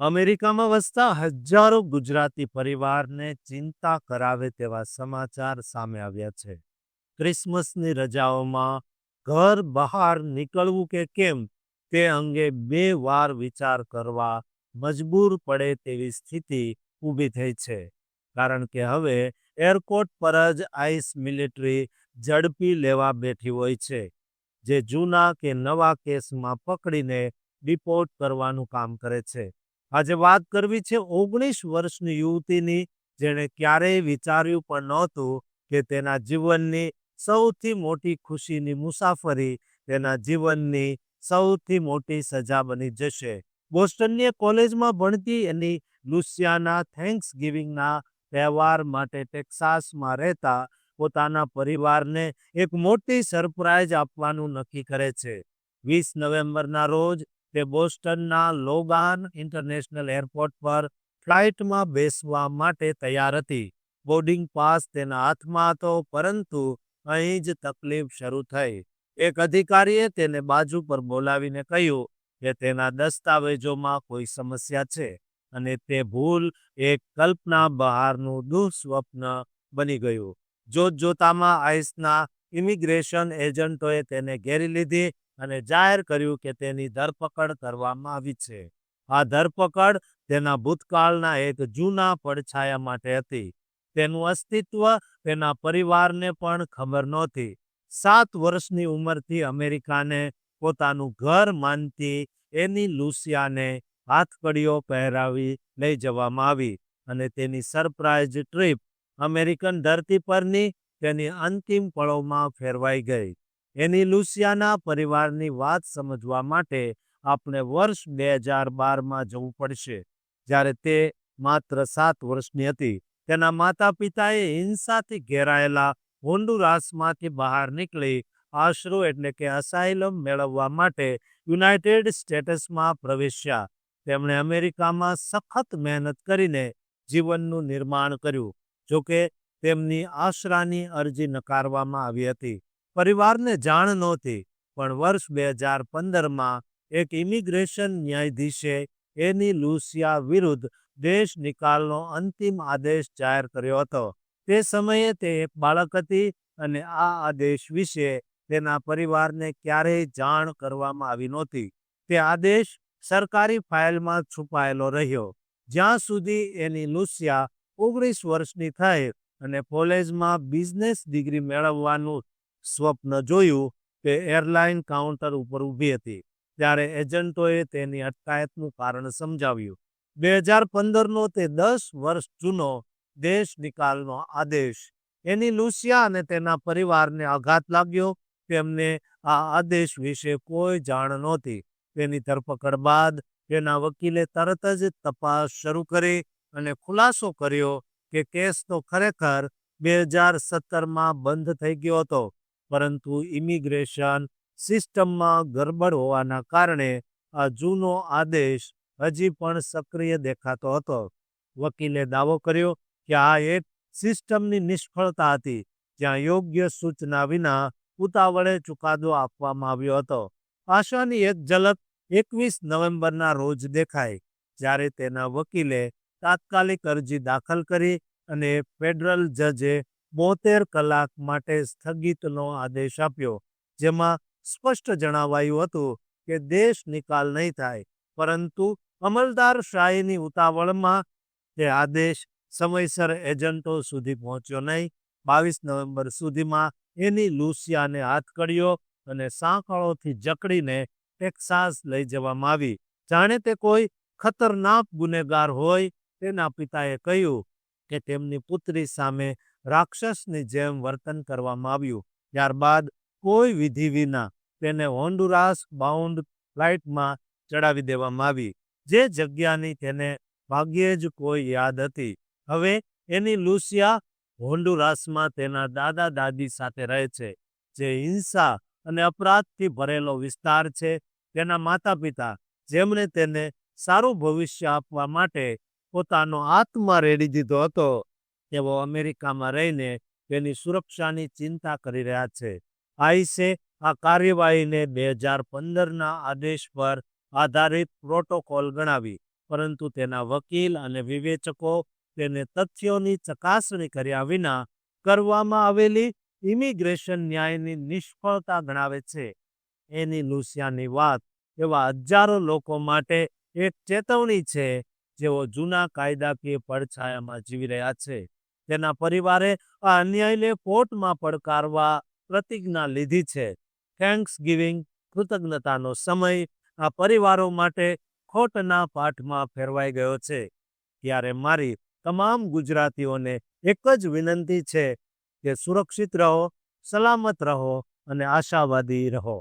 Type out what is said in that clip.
અમેરિકામાં વસતા હજારો ગુજરાતી પરિવારને ચિંતા કરાવે તેવા સમાચાર સામે આવ્યા છે. ક્રિસમસની રજાઓમાં ઘર બહાર નીકળવું કે કેમ તે અંગે બે વાર વિચાર કરવા મજબૂર પડે તેવી સ્થિતિ ઊભી થઈ છે. કારણ કે હવે એરપોર્ટ પર જ આઈસ મિલિટરી ઝડપી લેવા બેઠી હોય છે, જે જૂના કે નવા કેસમાં પકડીને ડિપોર્ટ કરવાનું કામ કરે છે. આજે વાત કરવી છે ઓગણીસ વર્ષની યુવતીની, જેણે ક્યારેય વિચાર્યું પણ નહોતું કે તેના જીવનની સૌથી મોટી ખુશીની મુસાફરી તેના જીવનની સૌથી મોટી સજા બની જશે. બોસ્ટનની કોલેજમાં ભણતી એની લુસિયાના થેન્ક્સ ગિવિંગના તહેવાર માટે ટેક્સાસમાં રહેતા પોતાના પરિવારને એક મોટી સરપ્રાઇઝ આપવાનું નક્કી કરે છે. વીસ નવેમ્બરના રોજ તે બોસ્ટનના લોગાન ઇન્ટરનેશનલ એરપોર્ટ પર ફ્લાઇટમાં બેસવા માટે તૈયાર હતી. બોર્ડિંગ પાસ તેના હાથમાં હતો, પરંતુ અહીં જ તકલીફ શરૂ થઈ. એક અધિકારીએ તેને બાજુ પર બોલાવીને કહ્યું કે તેના દસ્તાવેજોમાં કોઈ સમસ્યા છે અને તે ભૂલ એક કલ્પના બહારનું દુઃસ્વપ્ન બની ગયું. જોત જોતામાં આઈસના ઇમિગ્રેશન એજન્ટોએ તેને ઘેરી લીધી અને જાહેર કર્યું કે તેની ધરપકડ કરવામાં આવી છે. આ ધરપકડ તેના ભૂતકાળના એક જૂના પડછાયા માટે હતી. તેનું અસ્તિત્વ તેના પરિવારને પણ ખબર નહોતી. સાત વર્ષની ઉંમરથી અમેરિકાને પોતાનું ઘર માનતી એની લુસિયાને હાથકડીઓ પહેરાવી લઈ જવામાં આવી અને તેની સરપ્રાઇઝ ટ્રીપ અમેરિકન ધરતી પરની તેની અંતિમ પળોમાં ફેરવાઈ ગઈ. એની લુસિયાના પરિવારની વાત સમજવા માટે આપણે વર્ષ બે હજાર બારમાં જવું પડશે. જ્યારે તે માત્ર સાત વર્ષની હતી. તેના માતા પિતાએ હિંસાથી ઘેરાયેલા હોન્ડુરાસમાંથી બહાર નીકળી આશરો એટલે કે અસાઇલમ મેળવવા માટે યુનાઇટેડ સ્ટેટ્સમાં પ્રવેશ્યા. તેમણે અમેરિકામાં સખત મહેનત કરીને જીવનનું નિર્માણ કર્યું, જોકે તેમની આશરાની અરજી નકારવામાં આવી હતી. પરિવારને જાણ નહોતી, પણ વર્ષ બે હજાર પંદરમાં એક ઇમિગ્રેશન ન્યાયાધીશે એની લુસિયા વિરુદ્ધ દેશ નિકાલનો અંતિમ આદેશ જાહેર કર્યો હતો. તે સમયે તે એક બાળક હતી અને આ આદેશ વિશે તેના પરિવારને ક્યારેય જાણ કરવામાં આવી નહોતી. તે આદેશ સરકારી ફાઇલમાં છુપાયેલો રહ્યો. જ્યાં સુધી એની લુસિયા ઓગણીસ વર્ષની થઈ અને કોલેજમાં બિઝનેસ ડિગ્રી મેળવવાનું સ્વપ્ન જોયું તે એરલાઇન કાઉન્ટર ઉપર ઊભી હતી. ત્યારે એજન્ટોએ તેની અટકાયતનું કારણ સમજાવ્યું. બે હજાર પંદરનો તે દસ વર્ષ જૂનો દેશ નિકાલનો આદેશ. એની લુસિયા અને તેના પરિવારને આઘાત લાગ્યો. તેમને આ આદેશ વિશે કોઈ જાણ નહોતી. તેની ધરપકડ બાદ તેના વકીલે તરત જ તપાસ શરૂ કરી અને ખુલાસો કર્યો કે કેસ તો ખરેખર બે હજાર સત્તરમાં બંધ થઈ ગયો હતો. પરંતુ ઇમિગ્રેશન સિસ્ટમમાં ગરબડ હોવાના કારણે આ જૂનો આદેશ હજી પણ સક્રિય દેખાતો હતો. વકીલે દાવો કર્યો કે આ એક સિસ્ટમની નિષ્ફળતા હતી, જ્યાં યોગ્ય સૂચના વિના ઉતાવળે ચુકાદો આપવામાં આવ્યો હતો. આશાની એક ઝલક એકવીસ નવેમ્બરના રોજ દેખાઈ, જ્યારે તેના વકીલે તાત્કાલિક અરજી દાખલ કરી અને ફેડરલ જજે બોતેર કલાક માટે સ્થગિતનો આદેશ આપ્યો, જેમાં સ્પષ્ટ જણાવાયું હતું કે દેશ નિકાલ નહીં થાય, પરંતુ અમલદાર શાહીની ઉતાવળમાં તે આદેશ સમયસર એજન્ટો સુધી પહોંચ્યો નહીં. બાવીસ નવેમ્બર સુધીમાં એની લુસિયાને હાથકડીઓ અને સાંકળોથી જકડીને ટેક્સાસ લઈ જવામાં આવી. જાણે તે કોઈ ખતરનાક ગુનેગાર હોય, તેના પિતાએ કહ્યું કે તેમની પુત્રી સામે રાક્ષસની જેમ વર્તન કરવામાં આવ્યું. ત્યારબાદ કોઈ વિધિ વિના તેને હોન્ડુરાસ બાઉન્ડ ફ્લાઇટમાં ચડાવી દેવામાં આવી. જે જગ્યાની તેને ભાગ્યે જ કોઈ યાદ હતી. હવે એની લુસિયા હોન્ડુરાસમાં તેના દાદા દાદી સાથે રહે છે, જે હિંસા અને અપરાધથી ભરેલો વિસ્તાર છે તેના માતા પિતા જેમણે તેને સારું ભવિષ્ય આપવા માટે પોતાનો આત્મા રેડી દીધો હતો. તેઓ અમેરિકામાં રહીને તેની સુરક્ષાની ચિંતા કરી રહ્યા છે. આઈસે આ કાર્યવાહીને બે હજાર પંદરના આદેશ પર આધારિત પ્રોટોકોલ ગણાવી, પરંતુ તેના વકીલ અને વિવેચકો તેને તથ્યોની ચકાસણી કર્યા વિના કરવામાં આવેલી ઇમિગ્રેશન ન્યાયની નિષ્ફળતા ગણાવે છે. એની લુસિયાની વાત એવા હજારો લોકો માટે એક ચેતવણી છે જેઓ જૂના કાયદાકીય પડછાયામાં જીવી રહ્યા છે. તેના પરિવારે આ અન્યાયને કોર્ટમાં પડકારવા પ્રતિજ્ઞા લીધી છે. થેન્ક્સ ગિવિંગ કૃતજ્ઞતાનો સમય આ પરિવારો માટે ખોટના પાઠમાં ફેરવાઈ ગયો છે. ત્યારે મારી તમામ ગુજરાતીઓને એક જ વિનંતી છે કે સુરક્ષિત રહો, સલામત રહો અને આશાવાદી રહો.